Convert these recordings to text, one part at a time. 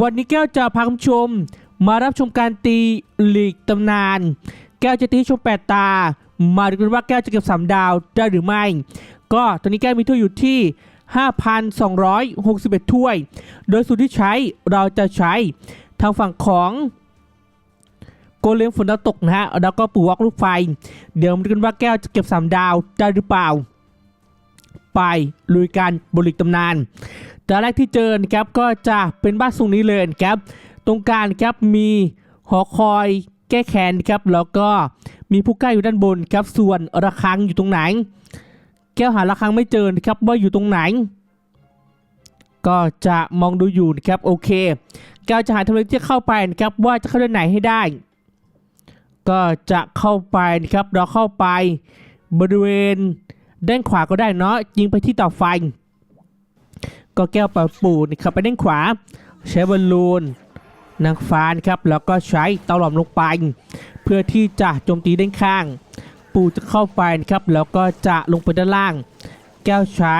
วันนี้แก้วจะพาคุณชม มารับชมการตีหลีกตำนาน แก้วจะตีชมแปดตา มาดูกันว่าแก้วจะเก็บสามดาวได้หรือไม่ ก็ตอนนี้แก้วมีถ้วยอยู่ที่ 5,261 ถ้วย โดยสูตรที่ใช้เราจะใช้ทางฝั่งของโกเลมฝนดาวตกนะฮะแล้วก็ปูวอกลูกไฟ เดี๋ยวมาดูกันว่าแก้วจะเก็บ3ดาวได้หรือเปล่า ไปลุยกันบริกตำนานแตอนแรกที่เจอนะครับก็จะเป็นบ้านทรงนี้เลยครับ ตรงกลางครับมีหอคอยแก้แค้นครับแล้วก็มีผู้ใกล้อยู่ด้านบนครับส่วนระฆังอยู่ตรงไหน แก้วหาระฆังไม่เจอครับว่าอยู่ตรงไหน ก็จะมองดูอยู่นะครับโอเคแก้วจะหาทางเลือกที่เข้าไปนะครับว่าจะเข้าด้านไหนให้ได้ ก็จะเข้าไปนะครับเราเข้าไปบริเวณ ด้านขวาก็ได้เนาะยิงไปที่ต่อไฟ ก็แก้วปะปูนะครับไปด้านขวา ใช้บอลลูนนางฟ้านะครับแล้วก็ใช้เตาหลอมลงไป เพื่อที่จะโจมตีด้านข้าง ปูจะเข้าไปนะครับแล้วก็จะลงไปด้านล่าง แก้วใช้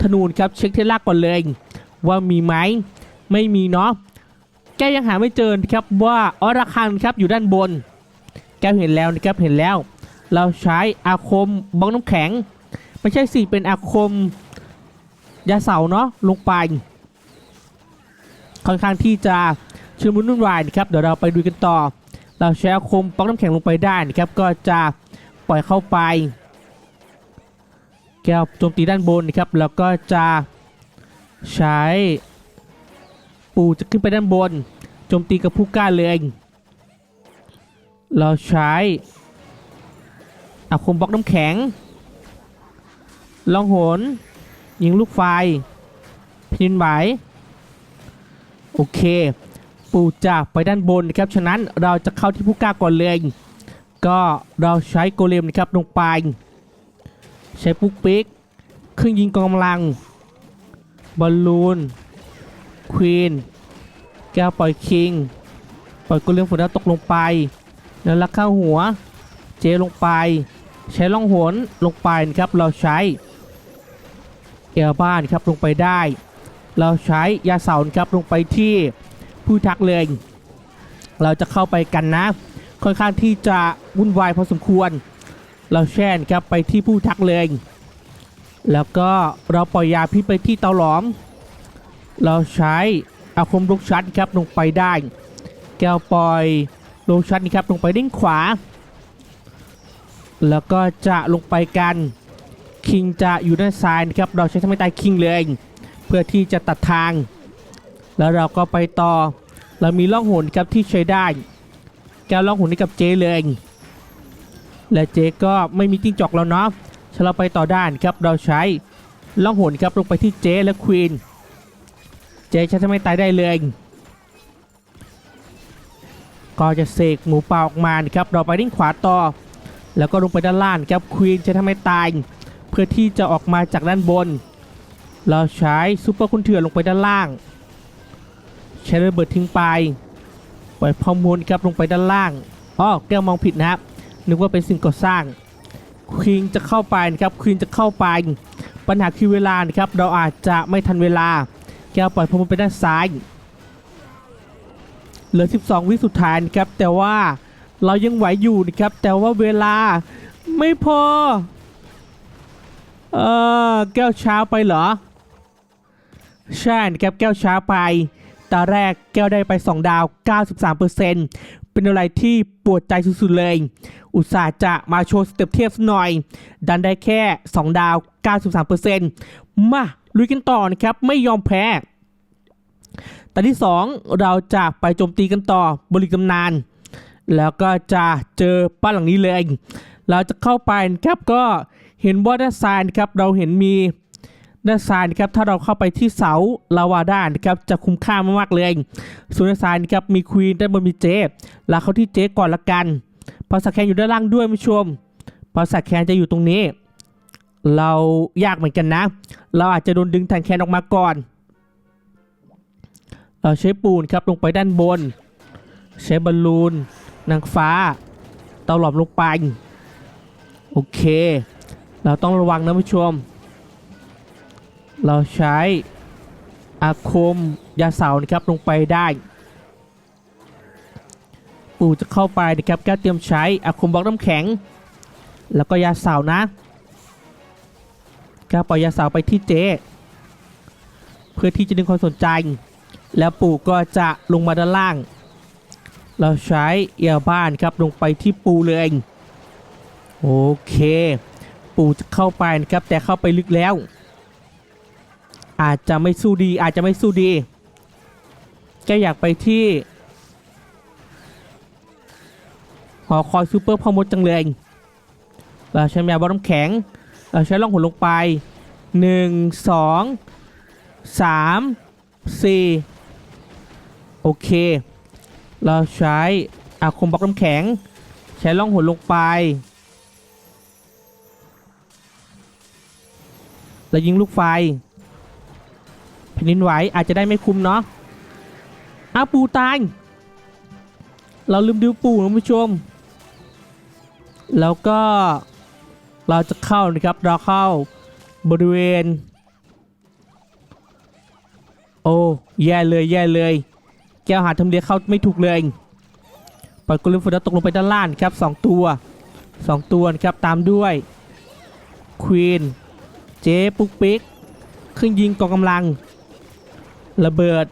ธนูนครับเช็คที่ลากก่อนเลย ว่ามีไหมไม่มีเนาะแก้วยังหาไม่เจอครับว่าออระคังครับอยู่ด้านบน แก้วเห็นแล้วนะครับเห็นแล้ว เราใช้อาคมบล็อกน้ำแข็ง ไม่ใช่สิเป็นอาคมยาเสาเนาะลงไป ค่อนข้างที่จะชุลมุนวุ่นวายนะครับเดี๋ยวเราไปดูกันต่อ เราใช้อาคมป๊อกน้ำแข็งลงไปได้นะครับ ก็จะปล่อยเข้าไป แก้วโจมตีด้านบนนะครับแล้วก็จะใช้ปูจะขึ้นไปด้านบนโจมตีกับผู้กล้าเลยเราใช้อาคมบล็อกน้ำแข็ง ลองหน ยิงลูกไฟพินไหวโอเค ปูจะไปด้านบนนะครับ ฉะนั้นเราจะเข้าที่ผู้กล้าก่อนเลย ก็เราใช้โกเลมนะครับลงไป ใช้ปุ๊กปิ๊กเครื่องยิงกองกำลัง บอลลูน ควีน แก้วปล่อยคิง ปล่อยโกเลมฝนดาวตกลงไปแล้วลักเข้าหัว เจลงไป ใช้ล่องหนลงไปนะครับ เราใช้ เอลบ้านครับลงไปได้ เราใช้ยาเสาครับลงไปที่ผู้ทักเลยเราจะเข้าไปกันนะ ค่อนข้างที่จะวุ่นวายพอสมควร เราแช่นครับไปที่ผู้ทักเลยแล้วก็เราปล่อยยาพิษไปที่เตาหลอม เราใช้อาคมลูกชัดครับลงไปได้ แก้วปล่อยลูกชัดนี่ครับลงไปด้านขวา แล้วก็จะลงไปกัน คิงจะอยู่ด้านซ้ายนะครับ เราใช้ทำให้ตายคิงเลย เพื่อที่จะตัดทาง แล้วเราก็ไปต่อ เรามีล่องหนครับที่ใช้ได้ แกวล่องหนให้กับเจเลย และเจก็ไม่มีจิ้งจอกแล้วเนาะฉะเราไปต่อได้นครับ เราใช้ล่องหนครับลงไปที่เจและควีน เจใช้ทำให้ตายได้เลยก็จะเสกหมูป่าออกมานะครับ เราไปด้านขวาต่อ แล้วก็ลงไปด้านล่างครับควีนจะทำให้ตาย พื่อที่จะออกมาจากด้านบน เราใช้ซูเปอร์คุณเถื่อนลงไปด้านล่าง ใช้ระเบิดทิ้งไป ปล่อยพอมูลครับลงไปด้านล่างอ๋อแก้วมองผิดนะครับ นึกว่าเป็นสิ่งก่อสร้างควีนจะเข้าไปนะครับควีนจะเข้าไป ปัญหาคือเวลานะครับ เราอาจจะไม่ทันเวลา แก้วปล่อยพอมูลไปด้านซ้าย เหลือ 12 วิสุดท้ายนะครับ แต่ว่าเรายังไหวอยู่นะครับ แต่ว่าเวลาไม่พอ เออแก้วเช้าไปเหรอ ใช่นะครับแก้วเช้าไปตาแรกแก้วได้ไป 2 ดาว 93%เป็นอะไรที่ปวดใจสุดๆเลย อุตส่าห์จะมาโชว์สเต็ปเทียบสักหน่อย ดันได้แค่ 2 ดาว 93%มาลุยกันต่อนะครับ ไม่ยอมแพ้ตอนที่ 2 เราจะไปโจมตีกันต่อบริกำนาน แล้วก็จะเจอบ้านหลังนี้เลย เราจะเข้าไปครับก็ เห็นว่าด้านซ้ายนะครับเราเห็นมีด้านซ้ายนะครับถ้าเราเข้าไปที่เสาลาวาด้านนะครับจะคุ้มค่ามากๆเลยส่วนด้านซ้ายนะครับมีควีนด้านบนมีเจเราเข้าที่เจก่อนละกันพราะสแคนอยู่ด้านล่างด้วยผู้ชมพราะสแคนจะอยู่ตรงนี้ เรายากเหมือนกันนะ เราอาจจะโดนดึงแทนแคนออกมาก่อน เราใช้ปูนครับลงไปด้านบน ใช้บอลลูนนางฟ้าเตาหลอมลงไปโอเค เราต้องระวังนะผู้ชม เราใช้อาคมยาเสานะครับลงไปได้ ปู่จะเข้าไปนะครับแก้วเตรียมใช้อาคมบล็อกน้ำแข็ง แล้วก็ยาเสานะแก้วปล่อยยาเสาไปที่เจ เพื่อที่จะดึงความสนใจ แล้วปู่ก็จะลงมาด้านล่าง เราใช้เอียบ้านครับลงไปที่ปูเลย โอเค ปู่จะเข้าไปนะครับ แต่เข้าไปลึกแล้ว อาจจะไม่สู้ดี อาจจะไม่สู้ดีแกอยากไปที่หอคอยซูเปอร์พอมดจังเลยเราใช้แมวบอลน้ำแข็งเราใช้ล่องหนลงไป 1 2 3 4 โอเค เราใช้อาคมบล็อกน้ำแข็ง ใช้ล่องหนลงไป แล้วยิงลูกไฟแผ่นดินไหวอาจจะได้ไม่คุ้มเนาะอ้าวปูตาย เราลืมดูปูนะผู้ชม แล้วก็เราจะเข้านะครับ เราเข้าบริเวณ โอ้แย่เลยแย่เลย แก้วหาทำเลเข้าไม่ถูกเลยปล่อยกุลิมฝนตกลงไปด้านล่างครับสองตัวสองตัวนะครับ ตามด้วยควีน เจ๊ปุ๊กปิ๊กเครื่องยิงกองกำลัง ระเบิด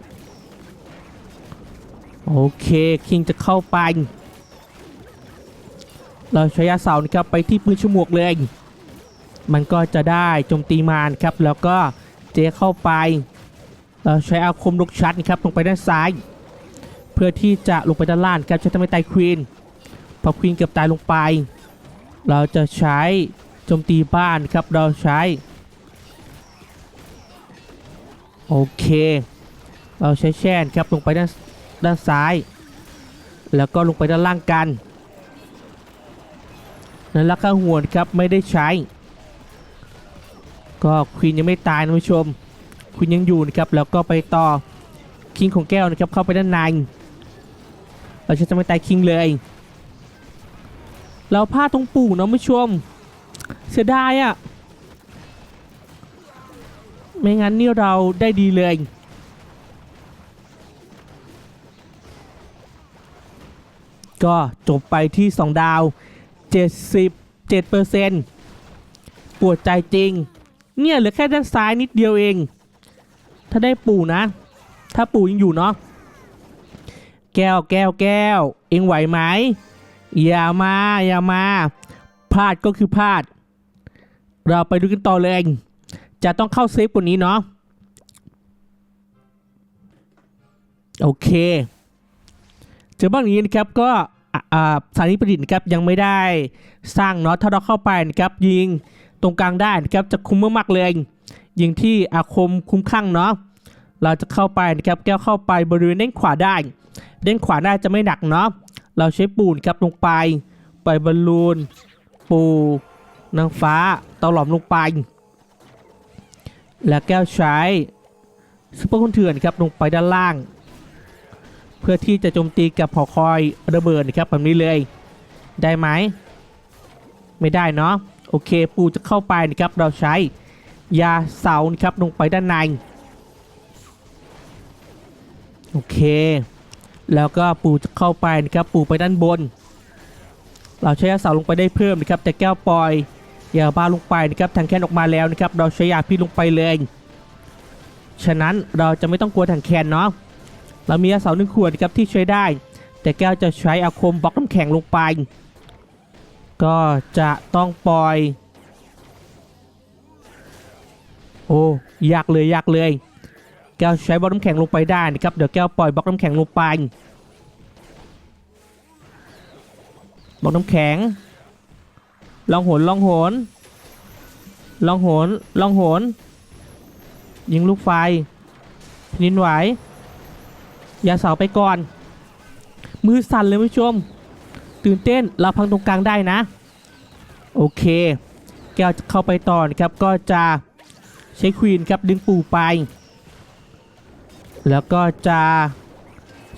โอเค คิงจะเข้าไป เราใช้ยาเสานะครับไปที่ปืนฉมวกเลย มันก็จะได้โจมตีมารครับ แล้วก็เจเข้าไป เราใช้อาคมลูกชัดนะครับลงไปด้านซ้าย เพื่อที่จะลงไปด้านล่างครับจะทำให้ตายควีนพอควีนเกือบตายลงไป เราจะใช้โจมตีบ้านครับเราใช้ โอเค เราใช้แช่นครับลงไปด้านด้านซ้าย แล้วก็ลงไปด้านล่างกันนั้นราคาหัวครับไม่ได้ใช้ ก็ควีนยังไม่ตายนะผู้ชมควีนยังอยู่นะครับแล้วก็ไปต่อคิงของแก้วนะครับเข้าไปด้านในเราจะไม่ตายคิงเลย เราพลาดตรงปู่นะผู้ชม เสียดายอะ่ะ ไม่งั้นนี่เราได้ดีเลยก็จบไปที่ 2 ดาว 77%ปวดใจจริง เนี่ยเหลือแค่ด้านซ้ายนิดเดียวเอง ถ้าได้ปู่นะ ถ้าปู่ยังอยู่เนาะ แก้วแก้วแก้ว เองไหวไหม อย่ามา อย่ามา พลาดก็คือพลาด เราไปดูกันต่อเลยเอง จะต้องเข้าเซฟกว่านี้เนาะโอเคเจอบ้างย่างนี้นะครับก็อ่าสถานีประดิษฐ์นะครับยังไม่ได้สร้างเนาะถ้าเราเข้าไปนะครับยิงตรงกลางได้นะครับจะคุ้มมากๆเลย ยิงที่อาคมคุ้มคลั่งเนาะเราจะเข้าไปนะครับแก้วเข้าไปบริเวณด้านขวาได้ด้านขวาได้จะไม่หนักเนาะเราใช้ปูนครับลงไปปล่อยบอลลูนปูนางฟ้าเตาหลอมลงไป แล้วแก้วใช้ซุปเปอร์คนเถื่อนครับลงไปด้านล่าง เพื่อที่จะโจมตีกับหอคอยระเบิดนะครับแบบนี้เลย ได้ไหมไม่ได้เนาะโอเคปูจะเข้าไปนะครับเราใช้ยาเสาครับลงไปด้านในโอเค แล้วก็ปูจะเข้าไปนะครับปูไปด้านบน เราใช้ยาเสาลงไปได้เพิ่มนะครับแต่แก้วปล่อย ยาบ้าลงไปนะครับทางแคนออกมาแล้วนะครับเราใช้ยาพิษลงไปเลย ฉะนั้นเราจะไม่ต้องกลัวถังแคนเนาะเรามียาเสาหนึ่งขวดครับที่ใช้ได้ แต่แก้วจะใช้อาคมบล็อกน้ำแข็งลงไป ก็จะต้องปล่อย โอ้ยากเลยยากเลย แก้วใช้บล็อกน้ำแข็งลงไปได้นะครับเดี๋ยวแก้วปล่อยบล็อกน้ำแข็งลงไปบล็อกน้ำแข็ง ลองโหนลองโหนลองโหนลองโหนยิงลูกไฟนินไหวอย่าเสาไปก่อน มือสั่นเลยผู้ชม ตื่นเต้นเราพังตรงกลางได้นะ โอเค แก้วจะเข้าไปต่อนะครับก็จะใช้ควีนครับดึงปู่ไป แล้วก็จะ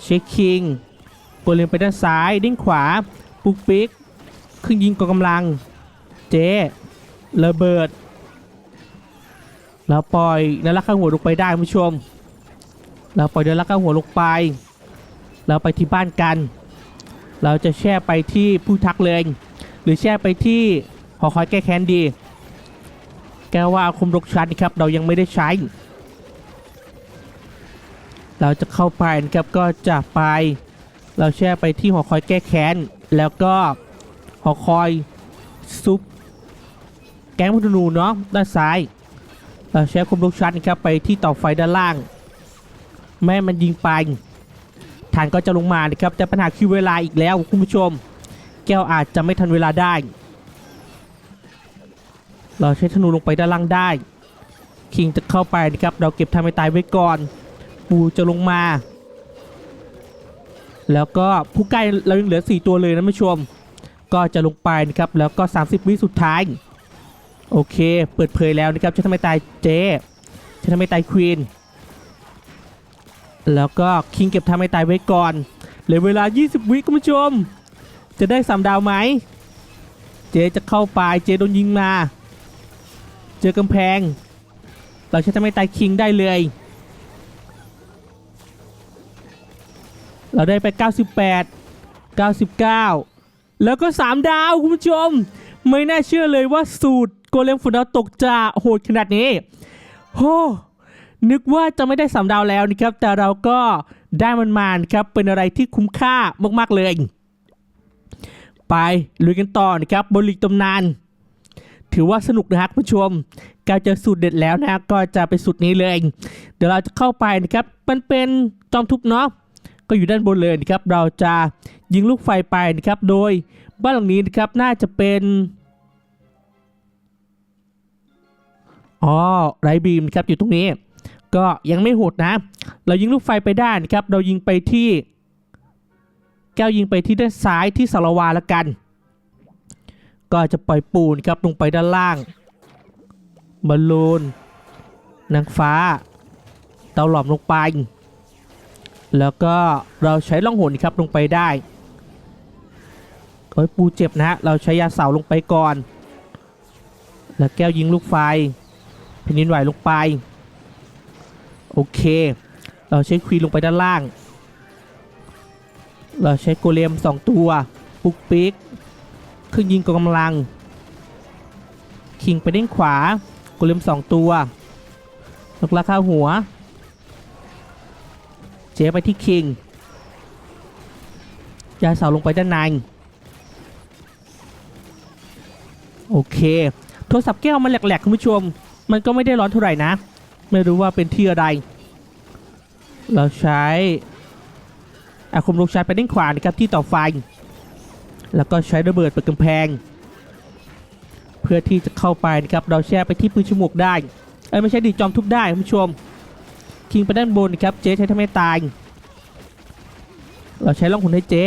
ใช้คิงปนเลนไปด้านซ้ายดิ้งขวา ปุกปิกเครื่องยิงกองกำลัง เจระเบิดแล้วปล่อยแล้วลักข้างหัวลงไปได้คุณผู้ชม เราปล่อยเดินแล้วก็หัวลงไป เราไปที่บ้านกัน เราจะแช่ไปที่ผู้ทักเลย หรือแช่ไปที่หอคอยแก้แค้นดี แกว่าอาคมรกชันครับ เรายังไม่ได้ใช้ เราจะเข้าไปนะครับก็จะไป เราแช่ไปที่หอคอยแก้แค้น แล้วก็หอคอยซุป แก๊งพัทนูเนาะด้านซ้ายเราใช้คมลูกชันะครับไปที่ต่อไฟด้านล่าง แม่มันยิงไปฐานก็จะลงมานะครับแต่ปัญหาคือเวลาอีกแล้วคุณผู้ชม แก้วอาจจะไม่ทันเวลาได้ เราใช้ธนูลงไปด้านล่างได้ คิงจะเข้าไปนะครับ เราเก็บทำให้ตายไว้ก่อนปูจะลงมา แล้วก็ผู้ใกล้เรายังเหลือ 4 ตัวเลยนะผู้ชม ก็จะลงไปนะครับแล้วก็ 30 วิสุดท้าย โอเค เปิดเผยแล้วนะครับจะทำให้ตายเจจะทำให้ตายควีนแล้วก็คิงเก็บทำให้ตายไว้ก่อนเหลือเวลา 20 วิคุณผู้ชม จะได้สามดาวไหม เจจะเข้าไปเจโดนยิงมา เจอกำแพง เราจะทำให้ตายคิงได้เลย เราได้ไป 98 99 แล้วก็ 3 ดาวคุณผู้ชม ไม่น่าเชื่อเลยว่าสูตรโกเลมฝนดาวตกจะโหดขนาดนี้โหนึกว่าจะไม่ได้สามดาวแล้วนะครับ แต่เราก็ได้มันมานะครับเป็นอะไรที่คุ้มค่ามากๆเลย ไปลุยกันต่อนะครับบนลีกตำนาน ถือว่าสนุกนะครับผู้ชมการเจอสูตรเด็ดแล้วนะก็จะเป็นสูตรนี้เลย เดี๋ยวเราจะเข้าไปนะครับมันเป็นจอมทุบเนาะก็อยู่ด้านบนเลยนะครับ เราจะยิงลูกไฟไปนะครับ โดย บ้านหลังนี้นะครับน่าจะเป็นอ๋อไรบีมครับอยู่ตรงนี้ ก็ยังไม่โหดนะ เรายิงลูกไฟไปได้นะครับ เรายิงไปที่ แก้วยิงไปที่ด้านซ้ายที่สารวาละกัน ก็จะปล่อยปูนครับลงไปด้านล่างบอลลูนนางฟ้า เตาหลอมลงไป แล้วก็เราใช้ล่องหนครับลงไปได้ โอ้ยปูเจ็บนะฮะ เราใช้ยาเสาลงไปก่อน แล้วแก้วยิงลูกไฟแผ่นดินไหวลงไป โอเค เราใช้ควีนลงไปด้านล่าง เราใช้โกเลมสองตัว ปุกปิกเครื่อยิงกองกำลัง คิงไปด้านขวา โกเลมสองตัวลกราคาหัว เจ๊ไปที่คิงยาเสาลงไปด้านใน โอเค โทรศัพท์แก้วมันแหลกๆคุณผู้ชม มันก็ไม่ได้ร้อนเท่าไหร่นะ ไม่รู้ว่าเป็นที่อะไร เราใช้อาคมลูกชายไปด้านขวานะครับที่ต่อไฟ แล้วก็ใช้ระเบิดเปิดกำแพง เพื่อที่จะเข้าไปนะครับ เราแช่ไปที่ปืนฉมวกได้ เอ้ยไม่ใช่ดิจอมทุบได้คุณผู้ชม คิงไปด้านบนนะครับ เจ๊ใช้ทำให้ตาย เราใช้ล่องหุนให้เจ๊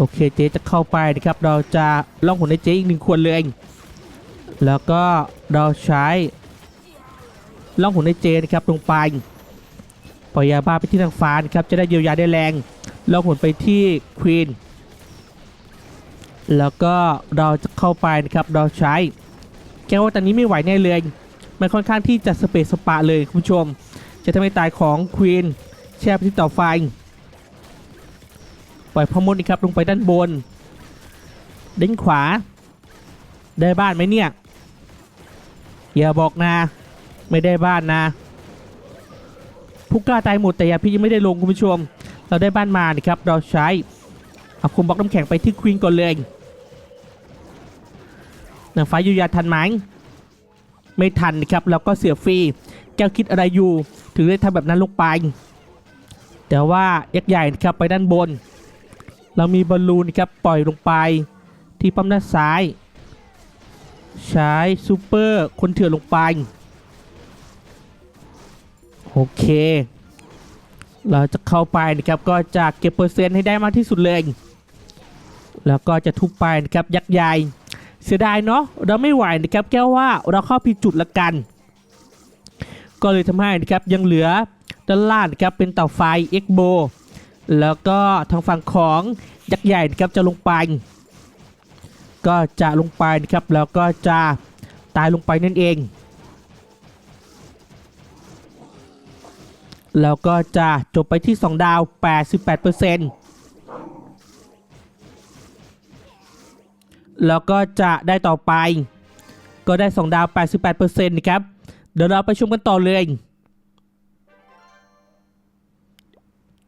โอเคเจ๊จะเข้าไปนะครับ เราจะล่องหุนให้เจ๊อีกหนึ่งขวดเลย แล้วก็เราใช้ล่องหุนให้เจ๊นะครับลงไปปล่อยยาบ้าไปที่ทางฟ้านะครับจะได้เยียวยาได้แรงล่องหุนไปที่ควีนแล้วก็เราจะเข้าไปนะครับเราใช้แกว่าตอนนี้ไม่ไหวแน่เลยมันค่อนข้างที่จะสเปซสปะเลยคุณผู้ชม จะทำให้ตายของควีนแช่ไปที่ต่อไฟ ล่อยพอมดนี่ครับลงไปด้านบนด้านขวา ได้บ้านไหมเนี่ย อย่าบอกนะ ไม่ได้บ้านนะผู้กล้าตายหมดแต่ยาพี่ยังไม่ได้ลงคุณผู้ชม เราได้บ้านมานี่ครับ เราใช้เอาคุมบล็อกน้ำแข็งไปที่ควีนก่อนเลยหนางฟ้ายูยาทันไหมไม่ทันนะครับแล้วก็เสียฟรีแก้วคิดอะไรอยู่ ถึงได้ทำแบบนั้นลงไป แต่ว่ายักษ์ใหญ่นะครับไปด้านบน เรามีบอลลูนนะครับปล่อยลงไป ที่ปั๊มด้านซ้าย ใช้ซูเปอร์คนเถื่อนลงไป โอเค เราจะเข้าไปนะครับก็จะเก็บเปอร์เซ็นต์ให้ได้มากที่สุดเลย แล้วก็จะทุบไปนะครับยักษ์ใหญ่เสียดายเนาะเราไม่ไหวนะครับแก้วว่าเราเข้าผิดจุดละกัน ก็เลยทำให้นะครับยังเหลือด้านล่างนะครับเป็นเต่าไฟเอ็กโบ แล้วก็ทางฝั่งของยักษ์ใหญ่ครับจะลงไป ก็จะลงไปนะครับแล้วก็จะตายลงไปนั่นเอง แล้วก็จะจบไปที่ 2 ดาว 88%แล้วก็จะได้ต่อไป ก็ได้ 2 ดาว 88%นะครับ เดี๋ยวเราไปชมกันต่อเลย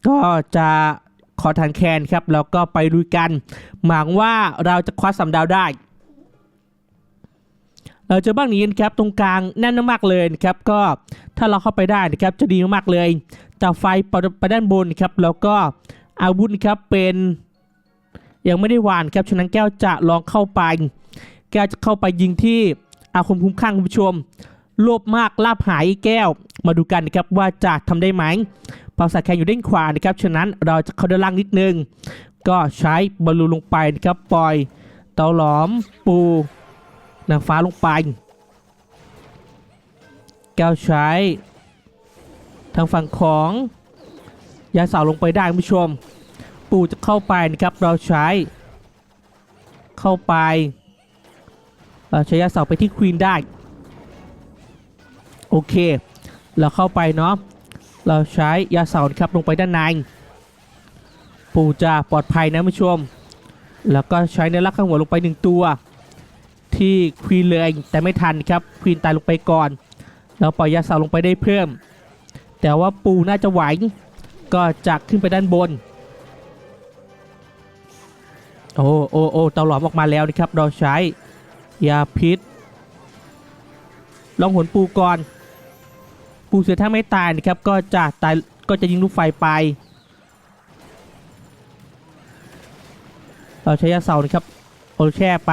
ก็จะขอทานแคนครับ แล้วก็ไปลุยกัน หวังว่าเราจะคว้าสามดาวได้เราเจอบ้างนี้นะครับตรงกลางแน่นมากเลยนะครับก็ถ้าเราเข้าไปได้นะครับจะดีมากๆเลยจากไฟไปด้านบนครับแล้วก็อาวุธครับเป็นยังไม่ได้วานครับฉะนั้นแก้วจะลองเข้าไป แก้วจะเข้าไปยิงที่อาคมคุ้มข้างคุณผู้ชมโลภมากลาบหายแก้วมาดูกันนะครับว่าจะทำได้ไหม เปาสายแขนอยู่ด้านขวานะครับฉะนั้นเราจะเข้าด้านล่างนิดนึง ก็ใช้บอลลูนลงไปนะครับปล่อยเตาหลอมปูนางฟ้าลงไปแก้วใช้ทางฝั่งของยาสาลงไปได้ผู้ชม ปูจะเข้าไปนะครับเราใช้ เข้าไปเราใช้ยาสาไปที่ควีนได้ โอเค เราเข้าไปเนาะ เราใช้ยาเสาครับลงไปด้านในปูจะปลอดภัยนะผู้ชม แล้วก็ใช้เนื้อรักข้างหัวลงไปหนึ่งตัว ที่ควีนเลยแต่ไม่ทันครับควีนตายลงไปก่อน เราปล่อยยาเสาลงไปได้เพิ่ม แต่ว่าปูน่าจะไหวก็จะขึ้นไปด้านบน โอ้โอ้โอ้เตาหลอมออกมาแล้วนะครับ เราใช้ยาพิษ ลองหนปูก่อน ปูเสือถ้าไม่ตายนะครับก็จะตายก็จะยิงลูกไฟไป เราใช้ยาเสานะครับโอแช่ไป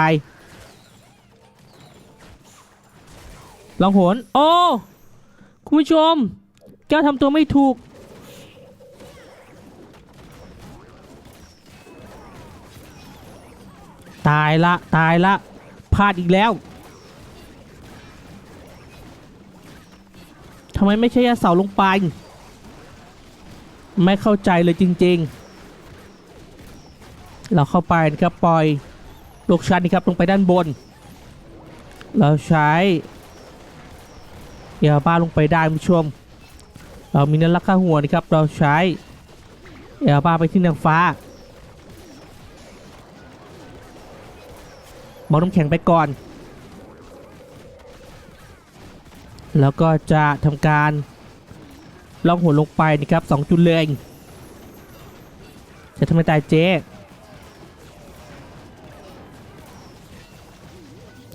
ลองโหนโอ้คุณผู้ชม แก้วทำตัวไม่ถูกตายละตายละพลาดอีกแล้ว ทำไมไม่ใช่ยาเสาลงไป ไม่เข้าใจเลยจริง ๆ เราเข้าไปนะครับปล่อยลูกชันนะครับลงไปด้านบน เราใช้ยาบ้าลงไปได้คุณผู้ชม เรามีนื้อรักข้าหัวนะครับ เราใช้ยาบ้าไปที่นางฟ้าบอกน้ำแข็งไปก่อน แล้วก็จะทำการล่องหัวลงไปนะครับสองจุดเลยจะทำให้ตายเจ๊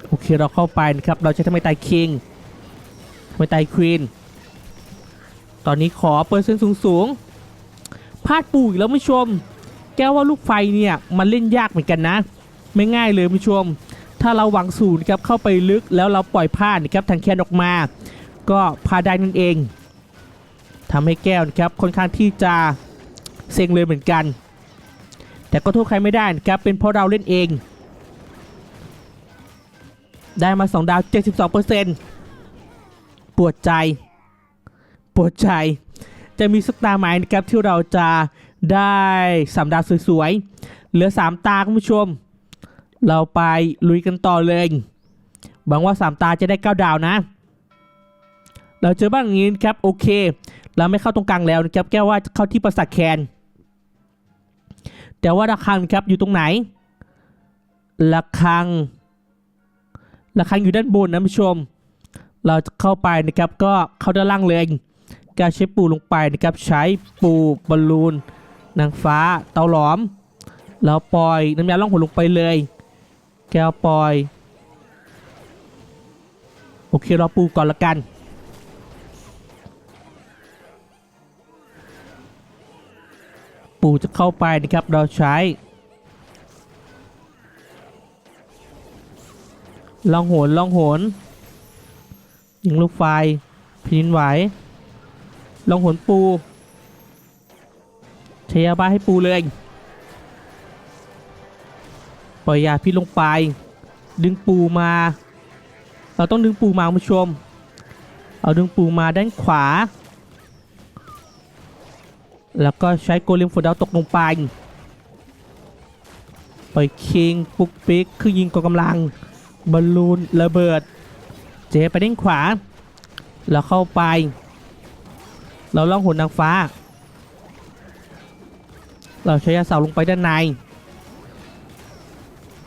โอเคเราเข้าไปนะครับเราจะทำให้ตายคิงไม่ตายควีนตอนนี้ขอเปอร์เซ็นต์สูงๆพลาดปู่อีกแล้วผู้ชม แก้วว่าลูกไฟเนี่ยมันเล่นยากเหมือนกันนะ ไม่ง่ายเลยผู้ชม ถ้าเราหวังสูนย์ครับเข้าไปลึกแล้วเราปล่อยพลาดนะครับทางแคนออกมา ก็พาได้นั่นเองทำให้แก้วนะครับค่อนข้างที่จะเซ็งเลยเหมือนกัน แต่ก็โทษใครไม่ได้นะครับเป็นเพราะเราเล่นเอง ได้มา 2 ดาว 72%ปวดใจ ปวดใจ จะมีสักตาไหมนะครับที่เราจะได้สามดาวสวยๆ เหลือ 3 ตาคุณผู้ชม เราไปลุยกันต่อเลยหวังว่า3ตาจะได้ 9 ดาวนะ เราเจอบ้างงนี้ครับโอเค เราไม่เข้าตรงกลางแล้วนะครับแก้ว่าจะเข้าที่ประสาทแคน แต่ว่าระฆังครับอยู่ตรงไหนระฆังระฆังอยู่ด้านบนนะผู้ชม เราจะเข้าไปนะครับก็เข้าด้านล่างเลยการใช้ปูลงไปนะครับใช้ปูบอลลูนนางฟ้าเตาหลอมเราปล่อยน้ำยาล่องหนลงไปเลย แก้วปล่อย โอเคเราปูก่อนละกัน ปูจะเข้าไปนะครับเราใช้ ลองโหนลองโหนยิงลูกไฟพินไหว ลองโหนปูใช้ยบ้าให้ปูเลย ปล่อยยาพิษลงไป ดึงปูมา เราต้องดึงปูมาคุณผู้ชม เอาดึงปูมาด้านขวา แล้วก็ใช้โกเลมฝนดาวตกลงไป ปล่อยคิงปุกปิกคือยิงกองกำลังบอลลูนระเบิด เจไปด้านขวา แล้วเข้าไป เราล่องหนนางฟ้า เราใช้ยาเสาลงไปด้านใน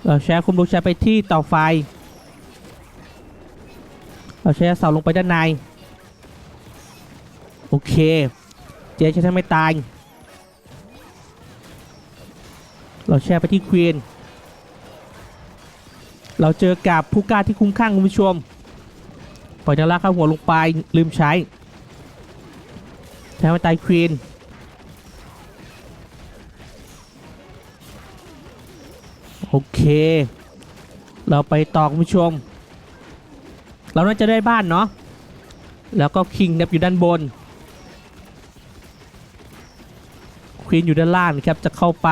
เราใช้คุมลูกใช้ไปที่เตาไฟ เราใช้ยาเสาลงไปด้านใน โอเค เจ๊จะทำไม่ตาย เราแช่ไปที่ควีน เราเจอกับผู้กล้าที่คุ้มข้างคุณผู้ชม ปล่อยนาราข้าหัวลงไปลืมใช้แทนมาตายควีน โอเค เราไปต่อคุณผู้ชม เราน่าจะได้บ้านเนาะแล้วก็คิงเนบอยู่ด้านบนควีนอยู่ด้านล่างครับจะเข้าไป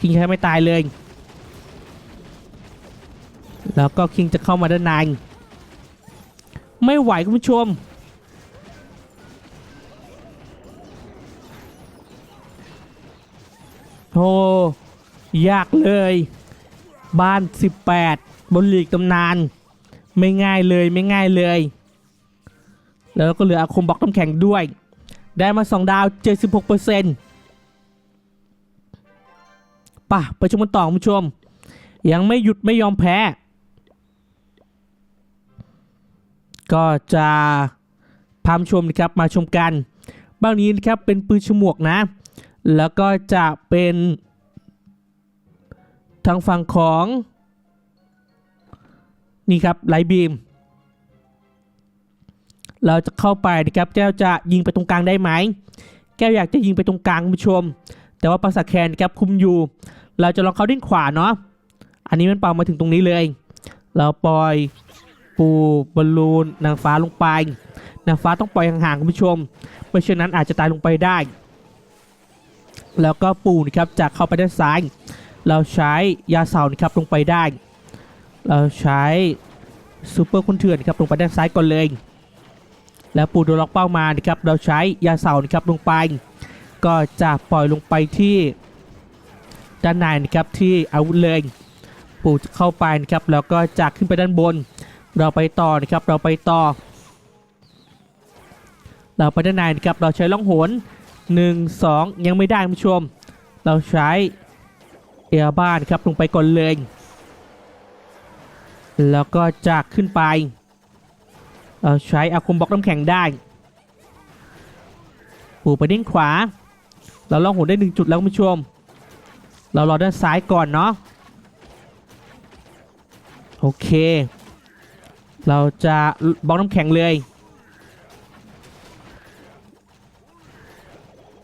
คิงใช้ไม่ตายเลย แล้วก็คิงจะเข้ามาด้านในไม่ไหวคุณผู้ชม โอ้ยากเลย บ้าน 18 บนหลีกตำนาน ไม่ง่ายเลยไม่ง่ายเลย แล้วก็เหลืออาคมบล็อกน้ำแข็งด้วย ได้มา 2 ดาว 76%ป่ะไปชมกันต่อคุณผู้ชม ยังไม่หยุดไม่ยอมแพ้ ก็จะพามชมนะครับมาชมกัน บ้างนี้นะครับเป็นปืนฉมวกนะ แล้วก็จะเป็นทางฝั่งของ นี่ครับไลบีม เราจะเข้าไปนะครับแก้วจะยิงไปตรงกลางได้ไหม แก้วอยากจะยิงไปตรงกลางคุณผู้ชม แต่ว่าปราสาทแคนครับคุมอยู่ เราจะลองเขาดิ้นขวาเนาะอันนี้มันเป่ามาถึงตรงนี้เลย เราปล่อยปูบอลลูนนางฟ้าลงไป นางฟ้าต้องปล่อยห่างๆคุณผู้ชมไม่เช่นนั้นอาจจะตายลงไปได้ แล้วก็ปูนะครับจะเข้าไปด้านซ้าย เราใช้ยาเสานะครับลงไปได้ เราใช้ซูเปอร์คุณเถื่อนครับลงไปด้านซ้ายก่อนเลย แล้วปูโดนล็อกเป้ามานะครับเราใช้ยาเสานะครับลงไป ก็จะปล่อยลงไปที่ด้านในนะครับที่อาวุธเลย ปูจะเข้าไปนะครับแล้วก็จะขึ้นไปด้านบน เราไปต่อนะครับเราไปต่อ เราไปด้านในนะครับเราใช้ล่องหน 1 2 ยังไม่ได้คุณผู้ชม เราใช้เอร์บ้านครับลงไปก่อนเลย แล้วก็จะขึ้นไป เราใช้อาคมบล็อกน้ำแข็งได้ปูไปด้านขวา เราล่องหนได้หนึ่งจุดแล้วคุณผู้ชม เรารอด้านซ้ายก่อนเนาะ โอเค เราจะบล็อกน้ำแข็งเลย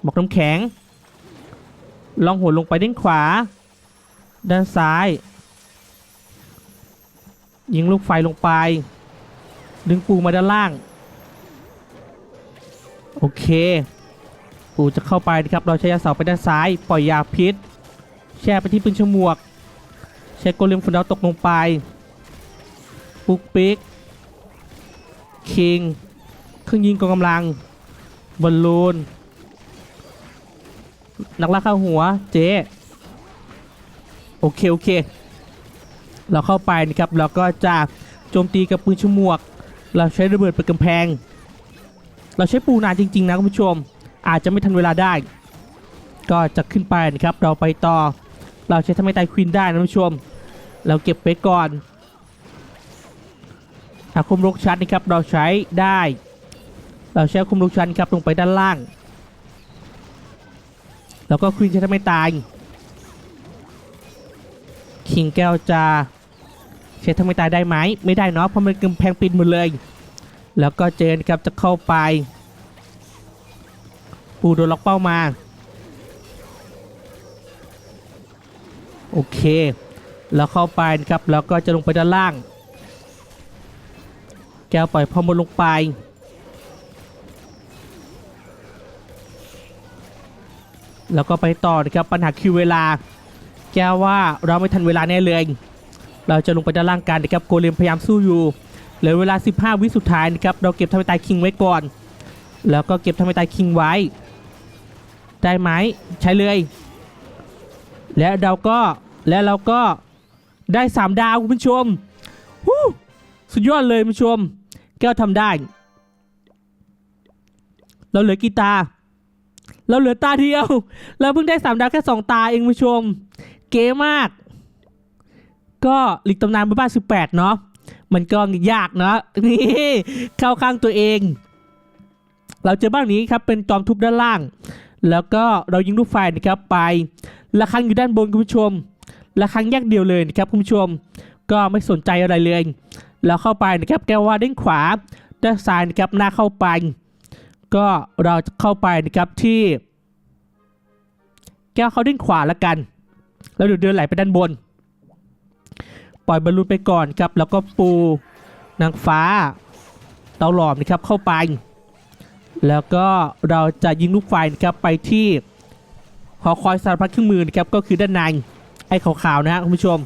บอกน้ำแข็ง ลองหัวลงไปด้านขวา ด้านซ้าย ยิงลูกไฟลงไป ดึงปูมาด้านล่าง โอเค ปูจะเข้าไปนะครับ เราใช้ยาเสาไปด้านซ้าย ปล่อยยาพิษ แช่ไปที่ปืนฉมวก ใช้โกเลมฝนดาวตกลงไปปุกปิกคิง เครื่องยิงกองกำลังบอลลูน นักล่าข้าหัวเจ๊โอเคโอเค เราเข้าไปนะครับแล้วก็จะโจมตีกับปืนฉมวก เราใช้ระเบิดเปิดกำแพง เราใช้ปูนานจริง ๆ นะคุณผู้ชม อาจจะไม่ทันเวลาได้ ก็จะขึ้นไปนะครับ เราไปต่อ เราใช้ทำให้ตายควินได้นะคุณผู้ชม เราเก็บไปก่อนอาคมรกชัดนะครับเราใช้ได้ เราใช้คมรกชัดครับลงไปด้านล่าง แล้วก็ควินใช้ทำให้ตาย คิงแก้วจะใช้ทำให้ตายได้ไหมไม่ได้เนาะเพราะมันกำแพงปิดหมดเลย แล้วก็เจนครับจะเข้าไป ปูโดนล็อกเป้ามา โอเค แล้วเข้าไปครับแล้วก็จะลงไปด้านล่าง แก้วปล่อยพอมดลงไป แล้วก็ไปต่อนะครับปัญหาคือเวลา แก้ว่าเราไม่ทันเวลาแน่เลย เราจะลงไปด้านล่างกันนะครับโกเลมพยายามสู้อยู่เหลือเวลา 15 วิสุดท้ายนะครับเราเก็บทำให้ตายคิงไว้ก่อน แล้วก็เก็บทำให้ตายคิงไว้ ได้ไหมใช้เลย และเราก็และเราก็ได้ 3 ดาวคุณผู้ชมสุดยอดเลยคุณผู้ชม แก้วทำได้ เราเหลือกีตาร์ เราเหลือตาเดียว เราเพิ่งได้สามดาวแค่สองตาเองผู้ชม เก๋มาก ก็หลีกตำนานบ้านสิบแปดเนาะมันก็ยากเนาะนี่เข้าข้างตัวเอง เราเจอบ้านนี้ครับเป็นจอมทุบด้านล่าง แล้วก็เรายิงลูกไฟนะครับไประฆังอยู่ด้านบนคุณผู้ชมระฆังแยกเดียวเลยนะครับคุณผู้ชม ก็ไม่สนใจอะไรเลย แล้วเข้าไปนะครับแกว่าด้านขวาด้านซ้ายนะครับหน้าเข้าไป ก็เราจะเข้าไปนะครับที่แก้วเขาด้านขวาแล้วกัน แล้วเดี๋ยวเดินไหลไปด้านบน ปล่อยบอลลูนไปก่อนครับ แล้วก็ปูนางฟ้า เตาหลอมนะครับเข้าไป แล้วก็เราจะยิงลูกไฟนะครับไปที่หอคอยสารพัดเครื่องมือนะครับก็คือด้านในไอ้ขาวๆนะฮะคุณผู้ชม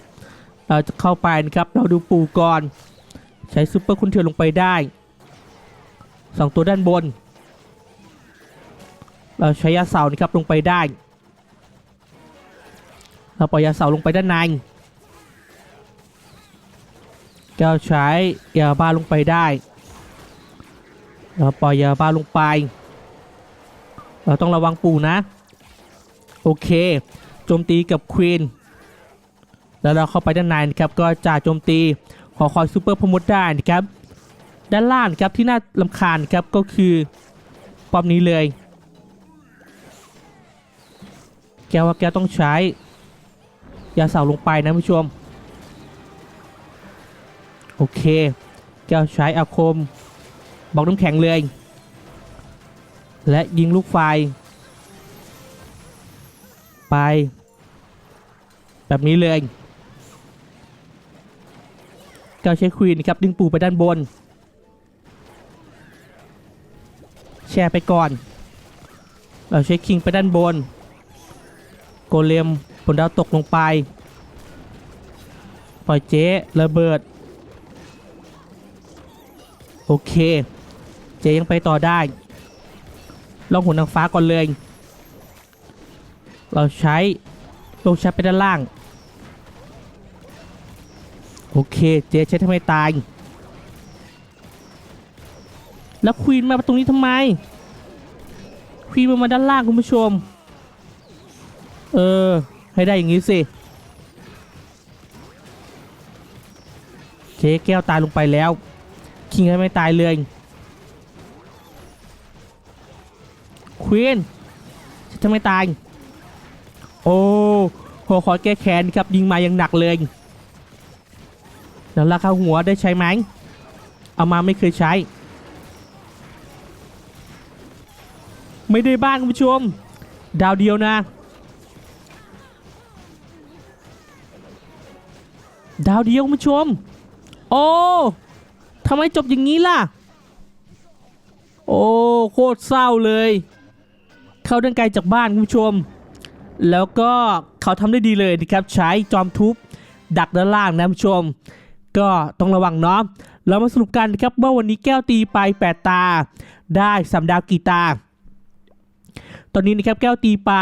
เราจะเข้าไปนะครับ เราดูปูก่อน ใช้ซูเปอร์คุณเทียนลงไปได้สองตัวด้านบน เราใช้ยาเสานะครับลงไปได้ เราปล่อยยาเสาลงไปด้านในก้วใช้ยาบ้าลงไปได้ เราปล่อยยาบ้าลงไป เราต้องระวังปูนะ โอเค โจมตีกับควีน แล้วเราเข้าไปด้านในนะครับ ก็จะโจมตีหอคอยซูเปอร์พมุดได้นะครับ ด้านล่างครับที่น่าลำคาญครับก็คือป้อมนี้เลย แกว่าแกต้องใช้ยาเสาลงไปนะผู้ชม โอเค แกใช้อาคมบอกน้ำแข็งเลย และยิงลูกไฟ ไป แบบนี้เลยแกวใช้ควีนครับดึงปูไปด้านบน แชร์ไปก่อน เราใช้คิงไปด้านบน โกเลมผลดาวตกลงไป ปล่อยเจ๊ระเบิด โอเค เจ๊ยังไปต่อได้ลองหุ่นนางฟ้าก่อนเลย เราใช้ลงชัดไปด้านล่าง โอเค เจ๊ใช้ทำไมตาย แล้วควีนมาตรงนี้ทำไม ควีนมามาด้านล่างคุณผู้ชม เออ ให้ได้อย่างนี้สิเจ๊แก้วตายลงไปแล้ว คิงให้ไม่ตายเลยควีนจะไม่ตาย โอ้โหขอแก้แค้นครับยิงมาอย่างหนักเลยแล้วราคาหัวได้ใช้ไหมเอามาไม่เคยใช้ ไม่ได้บ้านคุณผู้ชม ดาวเดียวนะ ดาวเดียวคุณผู้ชม โอ้ทำไมจบอย่างนี้ล่ะ โอ้โคตรเศร้าเลย เขาเดินไกลจากบ้านคุณผู้ชม แล้วก็เขาทำได้ดีเลยนะครับใช้จอมทุบดักด้านล่างนะคุณผู้ชม ก็ต้องระวังเนาะเรามาสรุปกันนะครับว่าวันนี้แก้วตีไป 8 ตา ได้สามดาวกี่ตา ตอนนี้นะครับแก้วตีไป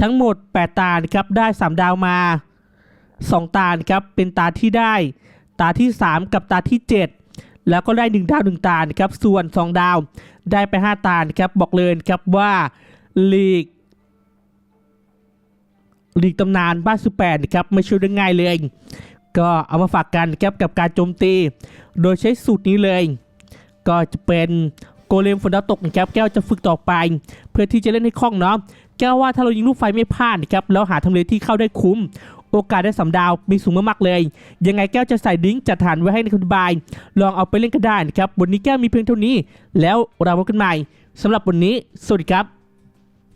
ทั้งหมด 8 ตานะครับได้ 3 ดาวมา 2 ตาครับเป็นตาที่ได้ ตาที่ 3 กับตาที่ 7 แล้วก็ได้ 1 ดาว 1 ตาครับส่วน 2 ดาวได้ไป 5 ตาครับบอกเลยครับว่าลีกลีกตำนานบ้านสุแปดนครับไม่ช่เรื่องง่ายเลย ก็เอามาฝากกันครับกับการโจมตี โดยใช้สูตรนี้เลย ก็จะเป็นโกเลมฝนดาวตกนะครับแก้วจะฝึกต่อไป เพื่อที่จะเล่นให้คล่องเนาะแก้วว่าถ้าเรายิงลูกไฟไม่พลาดนะครับแล้วหาทำเลที่เข้าได้คุ้ม โอกาสได้สำดาวมีสูงมากๆเลย ยังไงแก้วจะใส่ดิ้งจัดฐานไว้ให้ในคุณบาย ลองเอาไปเล่นก็ได้นะครับวันนี้แก้วมีเพียงเท่านี้ แล้วเราพบกันใหม่สำหรับวันนี้สวัสดีครับ